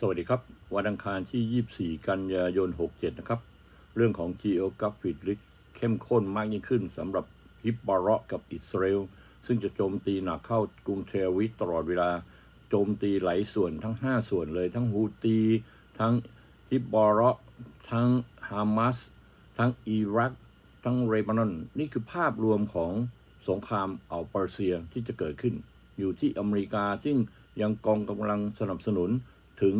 สวัสดีครับ วันอังคารที่ 24 กันยายน 67 นะครับ เรื่องของ Geographic Risk เข้มข้นมากยิ่งขึ้นสำหรับฮิบบาระกับอิสราเอล ซึ่งจะโจมตีหนักเข้ากรุงเทลวิตลอดเวลา โจมตีหลายส่วนทั้ง 5 ส่วนเลย ทั้งฮูตี ทั้งฮิบบาระทั้งฮามาสทั้งอิรัก ทั้งเลบานอน นี่คือภาพรวมของสงครามอัลเปอร์เซียที่จะเกิดขึ้น อยู่ที่อเมริกาซึ่งยังกองกำลังสนับสนุน ถึง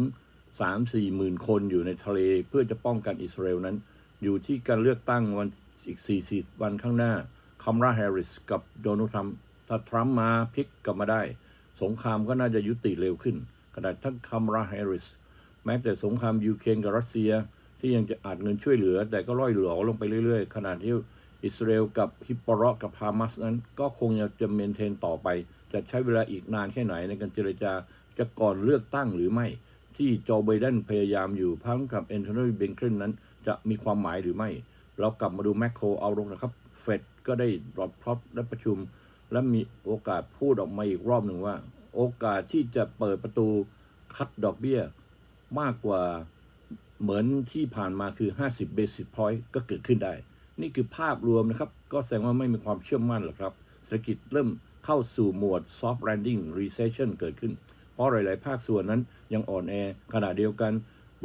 3-4หมื่นคนอยู่ในทะเลเพื่อจะป้องกันอิสราเอลนั้น อยู่ที่การเลือกตั้งวันอีก 40 วันข้างหน้าคัมราแฮริสกับโดนัลด์ทรัมป์ถ้าทรัมป์มาพลิกกลับมาได้ สงครามก็น่าจะยุติเร็วขึ้นขณะทั้งคัมราแฮริสแม้แต่สงครามยูเครนกับรัสเซียที่ยังจะอาจเงินช่วยเหลือ แต่ก็ร่อยหลอลงไปเรื่อย ๆ ขณะที่อิสราเอลกับฮิปปรอกับฮามาสนั้นก็คงจะจะเมนเทนต่อไป จะใช้เวลาอีกนานแค่ไหนในการเจรจาจะก่อนเลือกตั้งหรือไม่ ที่โจไบเดนพยายามอยู่พร้อมกับแอนโทนีเบนเคนนั้น จะมีความหมายหรือไม่ เรากลับมาดูแมคโครเอาลงนะครับ เฟดก็ได้รับพรอตและประชุม และมีโอกาสพูดออกมาอีกรอบหนึ่งว่า โอกาสที่จะเปิดประตูคัดดอกเบี้ย มากกว่าเหมือนที่ผ่านมาคือ 50 basic point ก็เกิดขึ้นได้ นี่คือภาพรวมนะครับ ก็แสดงว่าไม่มีความเชื่อมั่นหรอกครับเศรษฐกิจเริ่มเข้าสู่หมวด soft landing recession เกิดขึ้น เพราะหลาย ๆ ภาคส่วนนั้นยังอ่อนแอขณะเดียวกัน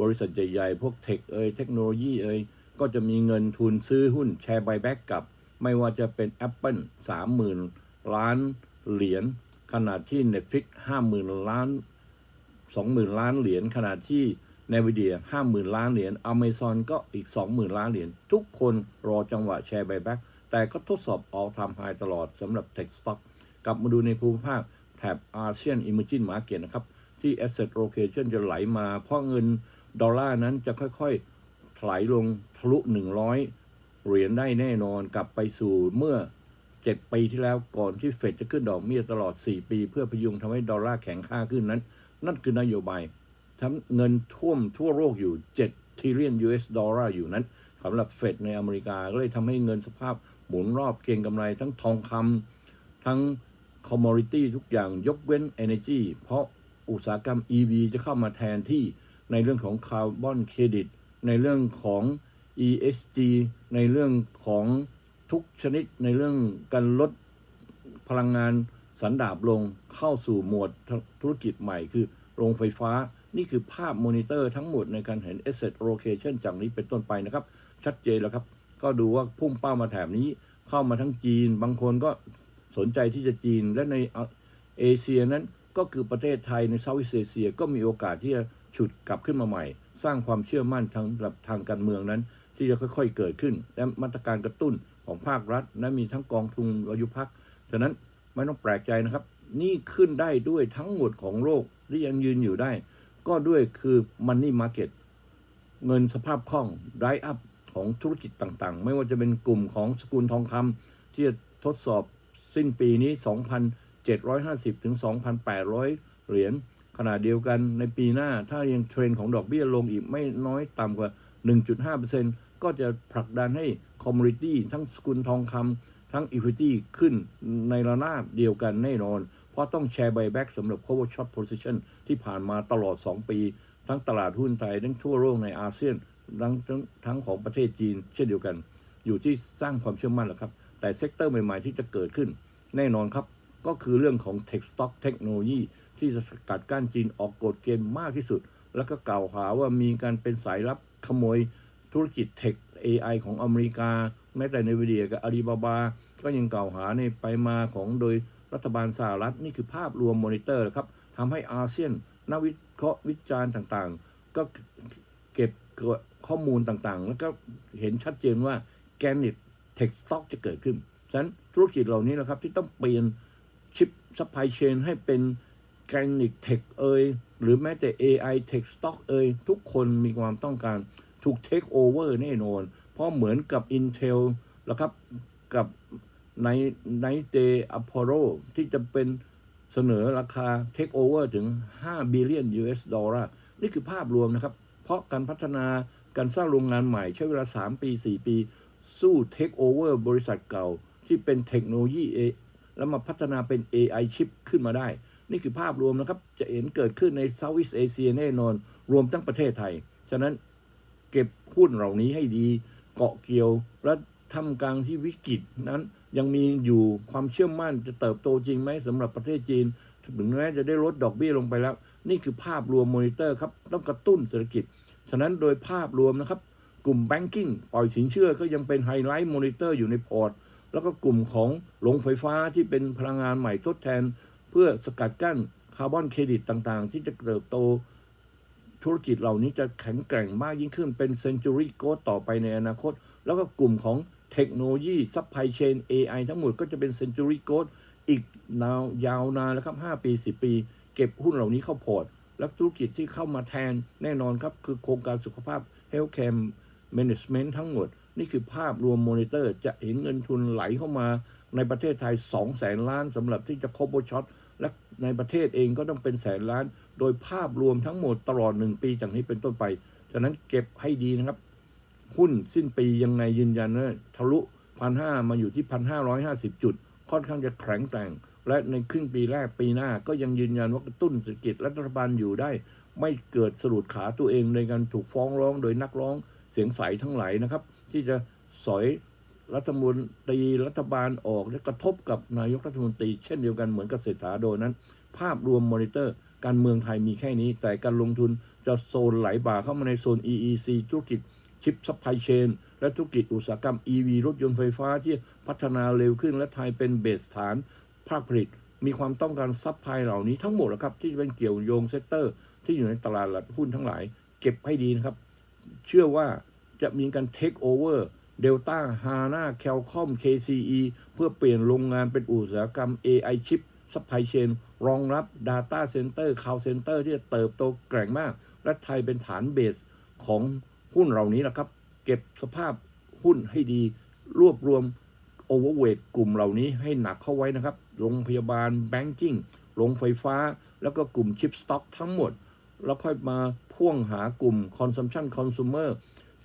บริษัทใหญ่ ๆ พวกเทคเอยเทคโนโลยีเอยก็จะมีเงินทุนซื้อหุ้นแชร์ buyback กับ ไม่ว่าจะเป็น Apple 30,000 ล้านเหรียญขณะที่ Netflix 50,000 ล้าน 20,000 ล้านเหรียญขณะที่ในวิเดีย50,000 ล้านเหรียญอเมซอนก็อีก 20,000 ล้านเหรียญทุกคนรอจังหวะแชร์ buyback แต่ก็ทดสอบ all time high ตลอดสำหรับ Tech Stock กลับมาดูในภูมิภาค แถบอาเซียน Emerging Market นะครับ ที่ Asset Rotation จะไหลมา เพราะเงินดอลลาร์นั้นจะค่อยๆไหลลงทะลุ 100 เหรียญได้แน่นอนกลับไปสู่เมื่อ 7 ปีที่แล้วก่อนที่เฟดจะขึ้นดอกเบี้ยตลอด 4 ปี เพื่อพยุงทำให้ดอลลาร์แข็งค่าขึ้นนั้น นั่นคือนโยบายทั้งเงินท่วมทั่วโลกอยู่ 7 ทริลเลียน US ดอลลาร์อยู่นั้นสำหรับเฟดในอเมริกาก็เลยทำให้เงินสภาพหมุนรอบเก็งกำไรทั้งทองคำทั้ง คอมมอริตี้ทุกอย่างยกเว้น Energy เพราะอุตสาหกรรม EV จะเข้ามาแทนที่ในเรื่องของคาร์บอนเครดิตในเรื่องของ ESG ในเรื่องของทุกชนิดในเรื่องการลดพลังงานสันดาบลงเข้าสู่หมวดธุรกิจใหม่คือโรงไฟฟ้า นี่คือภาพมอนิเตอร์ทั้งหมดในการเห็น asset Location จากนี้เป็นต้นไปนะครับ ชัดเจนแล้วครับ ก็ดูว่าพุ่งเป้ามาแถบนี้เข้ามาทั้งจีน บางคนก็ สนใจที่จะจีนและในเอเชียนั้นก็คือประเทศไทยในเซาท์อีสเอเชียก็มีโอกาสที่จะฉุดกลับขึ้นมาใหม่ สร้างความเชื่อมั่นทางระทางการเมืองนั้น ที่จะค่อยๆเกิดขึ้น และมาตรการกระตุ้นของภาครัฐนั้นมีทั้งกองทุนอายุพักฉะนั้นไม่ต้องแปลกใจนะครับ นี่ขึ้นได้ด้วยทั้งหมดของโลกที่ยังยืนอยู่ได้ ก็ด้วยคือ Money Market เงินสภาพคล่อง dry up ของธุรกิจต่างๆ ไม่ว่าจะเป็นกลุ่มของสกุลทองคำที่จะทดสอบ สิ้นปีนี้ 2,750 ถึง 2,800 เหรียญขณะเดียวกันในปีหน้าถ้ายังเทรนของดอกเบี้ยลงอีกไม่น้อยต่ำกว่า 1.5%ก็จะผลักดันให้คอมมูนิตี้ทั้งสกุลทองคำทั้ง Equity ขึ้นในระนาบเดียวกันแน่นอน เพราะต้องแชร์ buyback สำหรับ cover short position ที่ผ่านมาตลอด 2 ปี ทั้งตลาดหุ้นไทย ทั้งทั่วโลกในอาเซียนทั้งทั้งของประเทศจีน เช่นเดียวกัน อยู่ที่สร้างความเชื่อมั่นแหละครับ แต่เซกเตอร์ใหม่ๆ ที่จะเกิดขึ้น แน่นอนครับ ก็คือเรื่องของ Tech Stock เทคโนโลยีที่จะสกัดกั้นจีนออกกฎเกณฑ์มากที่สุด แล้วก็กล่าวหาว่ามีการเป็นสายลับขโมยธุรกิจเทค AI ของอเมริกา แม้แต่ในวิดีกับอาลีบาบา ก็ยังกล่าวหาในไปมาของโดยรัฐบาลสหรัฐนี่คือภาพรวมมอนิเตอร์ครับทำให้อาเซียนนักวิเคราะห์วิจารณ์ต่างๆ ก็เก็บข้อมูลต่างๆ แล้วก็เห็นชัดเจนว่าแกนิต เทคสต็อกจะเกิดขึ้น ฉะนั้นธุรกิจเหล่านี้นะครับที่ต้องเปลี่ยนชิปซัพพลายเชนให้เป็นแกนิตเทคเอยหรือแม้แต่ AI Tech Stock เอยทุกคนมีความต้องการถูก Take Over แน่นอน เพราะเหมือนกับ Intel แล้วครับกับในในเตอพอลโ o ที่จะเป็นเสนอราคา Take Over ถึง 5 billion US ดอลลาร์นี่คือภาพรวมนะครับ เพราะการพัฒนาการสร้างโรงงานใหม่ใช้เวลา 3 ปี 4 ปี สู้เทคโอเวอร์บริษัทเก่าที่เป็นเทคโนโลยีเอแล้วมาพัฒนาเป็น AI ชิปขึ้นมาได้ นี่คือภาพรวมนะครับ จะเห็นเกิดขึ้นในเซาท์อีสเอเชียแน่นอน รวมทั้งประเทศไทย ฉะนั้นเก็บหุ้นเหล่านี้ให้ดี เกาะเกี่ยว และทำกลางที่วิกฤตนั้น ยังมีอยู่ความเชื่อมั่นจะเติบโตจริงไหมสำหรับประเทศจีน ถึงแม้จะได้ลดดอกเบี้ยลงไปแล้ว นี่คือภาพรวมมอนิเตอร์ครับต้องกระตุ้นเศรษฐกิจ ฉะนั้นโดยภาพรวมนะครับ กลุ่มแบงกิ้งปล่อยสินเชื่อก็ยังเป็นไฮไลท์มอนิเตอร์อยู่ในพอร์ต แล้วก็กลุ่มของโรงไฟฟ้าที่เป็นพลังงานใหม่ทดแทน เพื่อสกัดกั้นคาร์บอนเครดิตต่างๆ ที่จะเติบโตธุรกิจเหล่านี้จะแข็งแกร่งมากยิ่งขึ้นเป็น Century Growth ต่อไปในอนาคต แล้วก็กลุ่มของเทคโนโลยีซัพพลายเชน AI ทั้งหมดก็จะเป็น Century Growth อีกนาวยาวนานแล้วครับ 5 ปี 10 ปี เก็บหุ้นเหล่านี้เข้าพอร์ต และธุรกิจที่เข้ามาแทนแน่นอนครับ คือโครงการสุขภาพ Healthcare Management ทั้งหมด นี่คือภาพรวมมอนิเตอร์ จะเห็นเงินทุนไหลเข้ามาในประเทศไทย2แสนล้านสำหรับที่จะครบช็อตและในประเทศเองก็ต้องเป็นแสนล้าน โดยภาพรวมทั้งหมดตลอด 1 ปีจากนี้เป็นต้นไปฉะนั้นเก็บให้ดีนะครับ หุ้นสิ้นปียังไงยืนยันว่าทะลุพันห้ามาอยู่ที่พันห้าร้อยห้าสิบจุด ค่อนข้างจะแข็งแกร่ง และในครึ่งปีแรกปีหน้าก็ยังยืนยันว่ากระตุ้นเศรษฐกิจและรัฐบาลอยู่ได้ ไม่เกิดสะดุดขาตัวเองในการถูกฟ้องร้องโดยนักร้อง เสียงใสทั้งหลายนะครับ ที่จะสอยรัฐมนตรีรัฐบาลออกและกระทบกับนายกรัฐมนตรี เช่นเดียวกันเหมือนกับเศรษฐาโดยนั้น ภาพรวมมอนิเตอร์ การเมืองไทยมีแค่นี้ แต่การลงทุนจะโซนไหลบ่าเข้ามาในโซน EEC ธุรกิจชิปซัพพลายเชนและธุรกิจอุตสาหกรรม EV รถยนต์ไฟฟ้าที่พัฒนาเร็วขึ้น และไทยเป็นเบสฐาน ภาคผลิต มีความต้องการซัพพลายเหล่านี้ทั้งหมดนะครับที่เป็นเกี่ยวโยงเซกเตอร์ ที่อยู่ในตลาดหลักหุ้นทั้งหลาย เก็บให้ดีนะครับ เชื่อว่าจะมีการเทคโอเวอร์เดลต้าฮาน่าแคลคอม KCE เพื่อเปลี่ยนโรงงานเป็นอุตสาหกรรม AI ชิปซัพพลายเชนรองรับ Data Center Cloud Center ที่จะเติบโตแกร่งมาก และไทยเป็นฐานเบสของหุ้นเหล่านี้แหละครับ เก็บสภาพหุ้นให้ดี รวบรวมโอเวอร์เวทกลุ่มเหล่านี้ให้หนักเข้าไว้นะครับ โรงพยาบาลแบงกิ้งโรงไฟฟ้า แล้วก็กลุ่มชิปสต็อกทั้งหมด แล้วค่อยมาพ่วงหากลุ่ม Consumption Consumer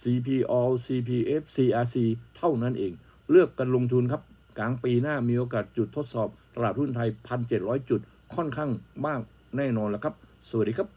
CPO CPF CRC เท่านั้นเอง เลือกกันลงทุนครับ กลางปีหน้ามีโอกาสจุดทดสอบ ตลาดหุ้นไทย 1,700 จุดค่อนข้างมากแน่นอนแล้วครับ สวัสดีครับ